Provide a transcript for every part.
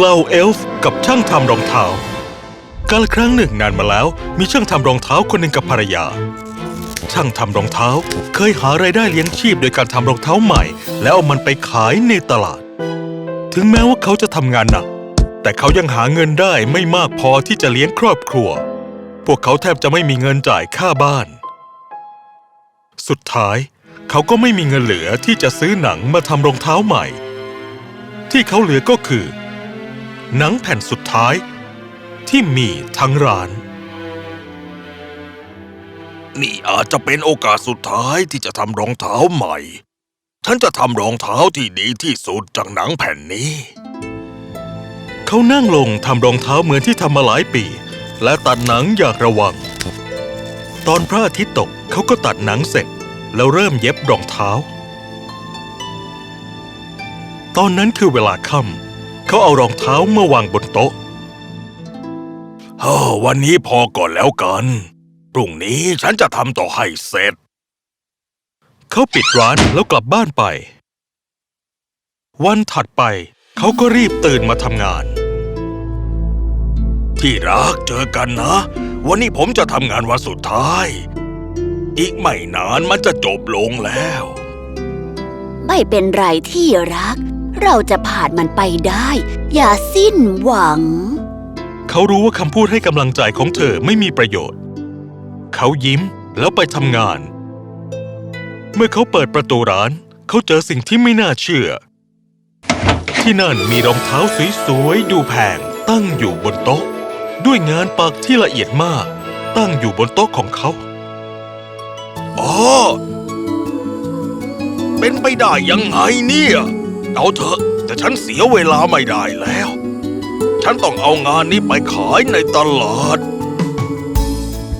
เหล่าเอลฟ์กับช่างทำรองเท้ากาลครั้งหนึ่งนานมาแล้วมีช่างทำรองเท้าคนหนึ่งกับภรรยา ช่างทำรองเท้าเคยหารายได้เลี้ยงชีพโดยการทำรองเท้าใหม่ แล้วเอามันไปขายในตลาด ถึงแม้ว่าเขาจะทำงานหนัก แต่เขายังหาเงินได้ไม่มากพอที่จะเลี้ยงครอบครัว พวกเขาแทบจะไม่มีเงินจ่ายค่าบ้าน สุดท้าย เขาก็ไม่มีเงินเหลือที่จะซื้อหนังมาทำรองเท้าใหม่ ที่เขาเหลือก็คือ หนังแผ่นสุดท้ายที่มีทั้งร้าน นี่อาจจะเป็นโอกาสสุดท้ายที่จะทำรองเท้าใหม่ ฉันจะทำรองเท้าที่ดีที่สุดจากหนังแผ่นนี้ เขานั่งลงทำรองเท้าเหมือนที่ทำมาหลายปี และตัดหนังอย่างระวัง ตอนพระอาทิตย์ตกเขาก็ตัดหนังเสร็จ แล้วเริ่มเย็บรองเท้า ตอนนั้นคือเวลาค่ำ เขาเอารองเท้ามาวางบนโต๊ะเฮ้อวันนี้พอก่อนแล้วกัน พรุ่งนี้ฉันจะทำต่อให้เสร็จ เขาปิดร้านแล้วกลับบ้านไป วันถัดไปเขาก็รีบตื่นมาทำงาน ที่รักเจอกันนะ วันนี้ผมจะทำงานวันสุดท้าย อีกไม่นานมันจะจบลงแล้ว ไม่เป็นไรที่รัก เราจะผ่านมันไปได้ อย่าสิ้นหวัง เขารู้ว่าคำพูดให้กำลังใจของเธอไม่มีประโยชน์ เขายิ้มแล้วไปทำงาน เมื่อเขาเปิดประตูร้าน เขาเจอสิ่งที่ไม่น่าเชื่อ ที่นั่นมีรองเท้าสวยๆดูแพงตั้งอยู่บนโต๊ะ ด้วยงานปักที่ละเอียดมาก ตั้งอยู่บนโต๊ะของเขาอ๋อเป็นไปได้ยังไงเนี่ย เอาเถอะ แต่ฉันเสียเวลาไม่ได้แล้ว ฉันต้องเอางานนี้ไปขายในตลาด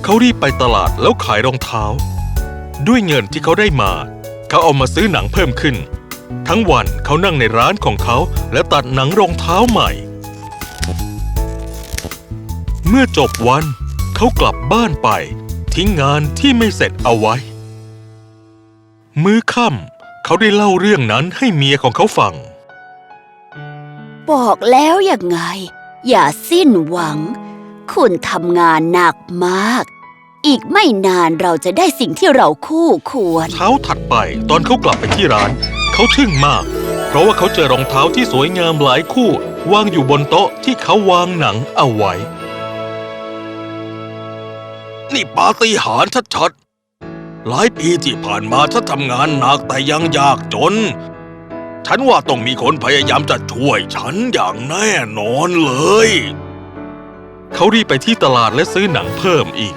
เขารีบไปตลาดแล้วขายรองเท้า ด้วยเงินที่เขาได้มา เขาเอามาซื้อหนังเพิ่มขึ้น ทั้งวันเขานั่งในร้านของเขาและตัดหนังรองเท้าใหม่ เมื่อจบวันเขากลับบ้านไป ทิ้งงานที่ไม่เสร็จเอาไว้ มื้อค่ำ เขาได้เล่าเรื่องนั้นให้เมียของเขาฟัง บอกแล้วยังไง อย่าสิ้นหวัง คุณทำงานหนักมาก อีกไม่นานเราจะได้สิ่งที่เราคู่ควร เช้าถัดไปตอนเขากลับไปที่ร้าน เขาทึ่งมาก เพราะว่าเขาเจอรองเท้าที่สวยงามหลายคู่ วางอยู่บนโต๊ะที่เขาวางหนังเอาไว้ นี่ปาฏิหาริย์ชัดๆ หลายปีที่ผ่านมาฉันทำงานหนักแต่ยังยากจน ฉันว่าต้องมีคนพยายามจะช่วยฉันอย่างแน่นอนเลย เขารีบไปที่ตลาดและซื้อหนังเพิ่มอีก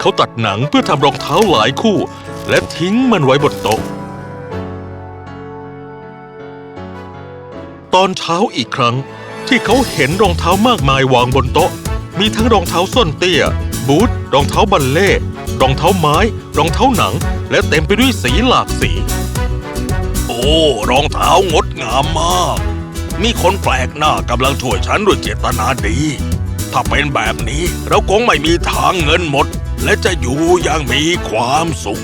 เขาตัดหนังเพื่อทำรองเท้าหลายคู่ และทิ้งมันไว้บนโต๊ะ ตอนเช้าอีกครั้งที่เขาเห็นรองเท้ามากมายวางบนโต๊ะ มีทั้งรองเท้าส้นเตี้ย บูทรองเท้าบัลเล่ รองเท้าไม้ รองเท้าหนัง และเต็มไปด้วยสีหลากสี โอ้รองเท้างดงามมาก มีคนแปลกหน้ากำลังช่วยฉันด้วยเจตนาดี ถ้าเป็นแบบนี้เราคงไม่มีทางเงินหมด และจะอยู่อย่างมีความสุข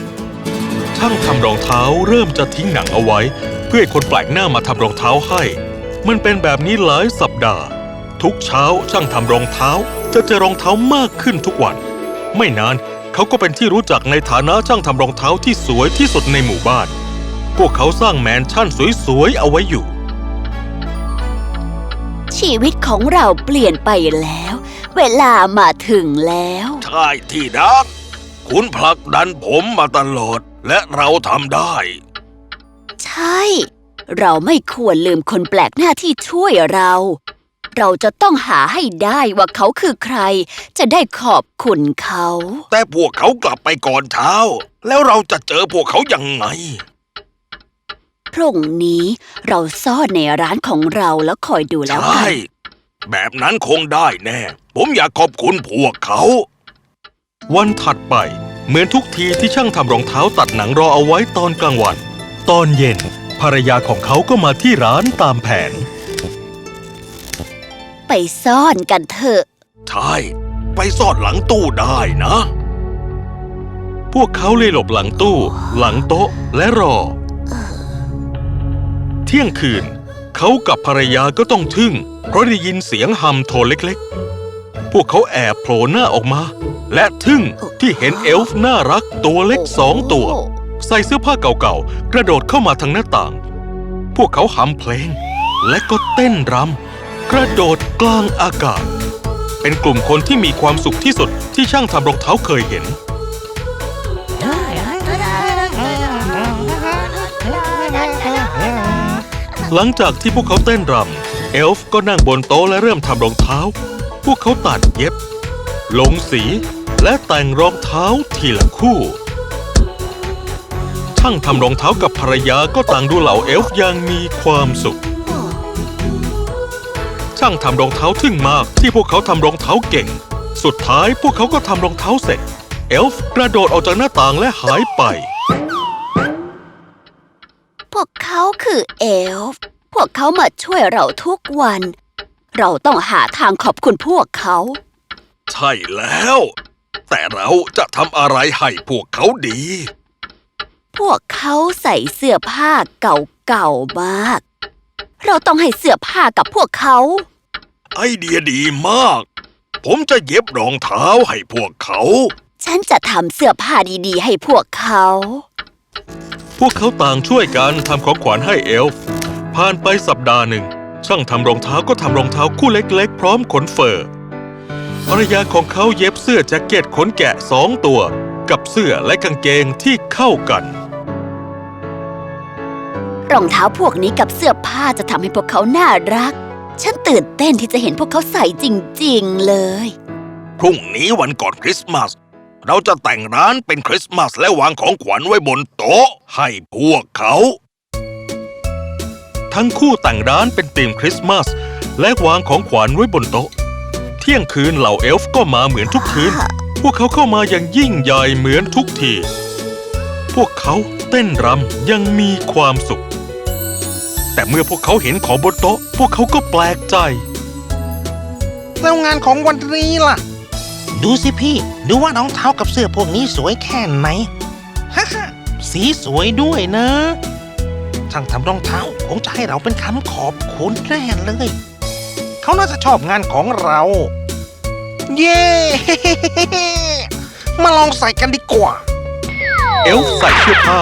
ช่างทำรองเท้าเริ่มจะทิ้งหนังเอาไว้ เพื่อให้คนแปลกหน้ามาทำรองเท้าให้ มันเป็นแบบนี้หลายสัปดาห์ ทุกเช้าช่างทำรองเท้าจะเจอรองเท้ามากขึ้นทุกวัน ไม่นาน เขาก็เป็นที่รู้จักในฐานะช่างทำรองเท้าที่สวยที่สุดในหมู่บ้าน พวกเขาสร้างแมนชั่นสวยๆเอาไว้อยู่ ชีวิตของเราเปลี่ยนไปแล้ว เวลามาถึงแล้ว ใช่ที่รัก คุณผลักดันผมมาตลอด และเราทำได้ ใช่ เราไม่ควรลืมคนแปลกหน้าที่ช่วยเรา เราจะต้องหาให้ได้ว่าเขาคือใคร จะได้ขอบคุณเขา แต่พวกเขากลับไปก่อนเช้า แล้วเราจะเจอพวกเขายังไง พรุ่งนี้เราซ่อนในร้านของเราแล้วคอยดูแล้วใช่กันแบบนั้นคงได้แน่ ผมอยากขอบคุณพวกเขา วันถัดไป เหมือนทุกทีที่ช่างทำรองเท้าตัดหนังรอเอาไว้ตอนกลางวัน ตอนเย็น ภรรยาของเขาก็มาที่ร้านตามแผน ไปซ่อนกันเถอะ ใช่ ไปซ่อนหลังตู้ได้นะ พวกเขาเลยหลบหลังตู้ หลังโต๊ะและรอ เที่ยงคืน เขากับภรรยาก็ต้องทึ่ง เพราะได้ยินเสียงฮัมโทนเล็กๆ พวกเขาแอบโผล่หน้าออกมา และทึ่งที่เห็นเอลฟ์น่ารักตัวเล็กสองตัว ใส่เสื้อผ้าเก่าๆ กระโดดเข้ามาทางหน้าต่าง พวกเขาหำเพลง และก็เต้นรำ กระโดดกลางอากาศ เป็นกลุ่มคนที่มีความสุขที่สุดที่ช่างทำรองเท้าเคยเห็น หลังจากที่พวกเขาเต้นรำเอลฟ์ก็นั่งบนโต๊ะและเริ่มทำรองเท้า พวกเขาตัดเย็บ ลงสีและแต่งรองเท้าทีละคู่ช่างทำรองเท้ากับภรรยาก็ต่างดูเหล่าเอลฟ์อย่างมีความสุขางทำรองเท้าทึ่งมากที่พวกเขาทำรองเท้าเก่ง สุดท้ายพวกเขาก็ทำรองเท้าเสร็จ เอลฟ์กระโดดออกจากหน้าต่างและหายไป พวกเขาคือเอลฟ์พวกเขามาช่วยเราทุกวัน เราต้องหาทางขอบคุณพวกเขา ใช่แล้ว แต่เราจะทำอะไรให้พวกเขาดี พวกเขาใส่เสื้อผ้าเก่าๆมาก เราต้องให้เสื้อผ้ากับพวกเขา ไอเดียดีมาก ผมจะเย็บรองเท้าให้พวกเขา ฉันจะทำเสื้อผ้าดีๆ ให้พวกเขา พวกเขาต่างช่วยกันทำของขวัญให้เอลฟ์ผ่านไปสัปดาห์หนึ่ง ช่างทำรองเท้าก็ทำรองเท้าคู่เล็ก ๆ พร้อมขนเฟอร์ภรรยาของเขาเย็บเสื้อแจ็คเก็ตขนแกะสองตัว กับเสื้อและกางเกงที่เข้ากัน รองเท้าพวกนี้กับเสื้อผ้าจะทำให้พวกเขาน่ารัก ฉันตื่นเต้นที่จะเห็นพวกเขาใส่จริงๆเลย พรุ่งนี้วันก่อนคริสต์มาส เราจะแต่งร้านเป็นคริสต์มาสและวางของขวัญไว้บนโต๊ะให้พวกเขา ทั้งคู่แต่งร้านเป็นธีมคริสต์มาสและวางของขวัญไว้บนโต๊ะ เที่ยงคืนเหล่าเอลฟ์ก็มาเหมือนทุกคืน พวกเขาเข้ามาอย่างยิ่งใหญ่เหมือนทุกที พวกเขาเต้นรำยังมีความสุข แต่เมื่อพวกเขาเห็นของบนโต๊ะ พวกเขาก็แปลกใจ แล้วงานของวันนี้ล่ะ ดูสิพี่ ดูว่ารองเท้ากับเสื้อพวกนี้สวยแค่ไหนฮ่าฮ่าสีสวยด้วยนะช่างทำรองเท้าคงจะให้เราเป็นคำขอบคุณแน่เลย เขาน่าจะชอบงานของเรา เย้ มาลองใส่กันดีกว่า เอลฟ์ใส่เสื้อผ้า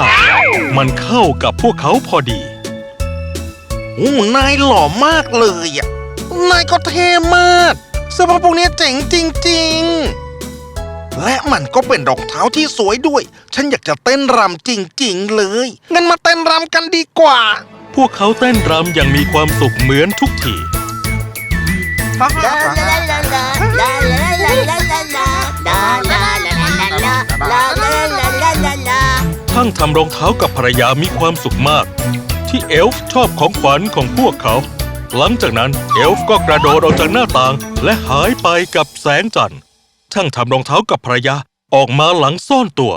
มันเข้ากับพวกเขาพอดี โอ้นายหล่อมากเลยอะ นายก็เท่มากเสื้อผ้าพวกนี้เจ๋งจริง ๆ และมันก็เป็นรองเท้าที่สวยด้วย ฉันอยากจะเต้นรำจริง ๆ เลย งั้นมาเต้นรำกันดีกว่า พวกเขาเต้นรำอย่างมีความสุขเหมือนทุกทีช่างทำรองเท้ากับภรรยามีความสุขมาก ที่เอลฟ์ชอบของขวัญของพวกเขา หลังจากนั้นเอลฟ์ก็กระโดดออกจากหน้าต่าง และหายไปกับแสงจันทร์ช่างทำรองเท้ากับภรรยาออกมาหลังซ่อนตัว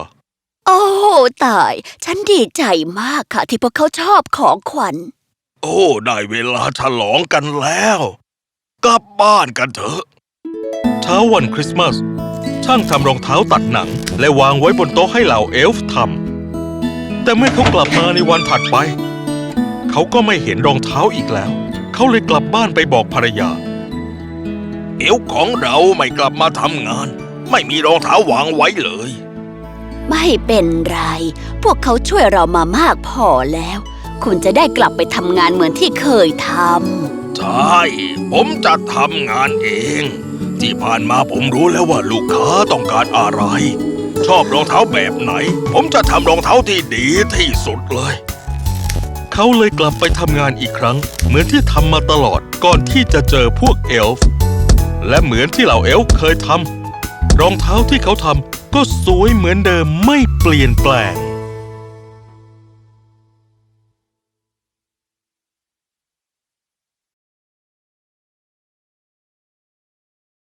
โอ้ตาย ฉันดีใจมากค่ะที่พวกเขาชอบของขวัญ โอ้ ได้เวลาฉลองกันแล้ว กลับบ้านกันเถอะเช้าวันคริสต์มาสช่างทำรองเท้าตัดหนัง และวางไว้บนโต๊ะให้เหล่าเอลฟ์ทำแต่เมื่อเขากลับมาในวันถัดไป เขาก็ไม่เห็นรองเท้าอีกแล้ว เขาเลยกลับบ้านไปบอกภรรยา เอวของเราไม่กลับมาทำงาน ไม่มีรองเท้าวางไว้เลย ไม่เป็นไร พวกเขาช่วยเรามามากพอแล้ว คุณจะได้กลับไปทำงานเหมือนที่เคยทใช่ ผมจะทำงานเอง ที่ผ่านมาผมรู้แล้วว่าลูกค้าต้องการอะไร ชอบรองเท้าแบบไหน ผมจะทำรองเท้าที่ดีที่สุดเลย เขาเลยกลับไปทำงานอีกครั้ง เหมือนที่ทำมาตลอดก่อนที่จะเจอพวกเอลฟ์และเหมือนที่เหล่าเอลฟ์เคยทำรองเท้าที่เขาทำก็สวยเหมือนเดิมไม่เปลี่ยนแปลง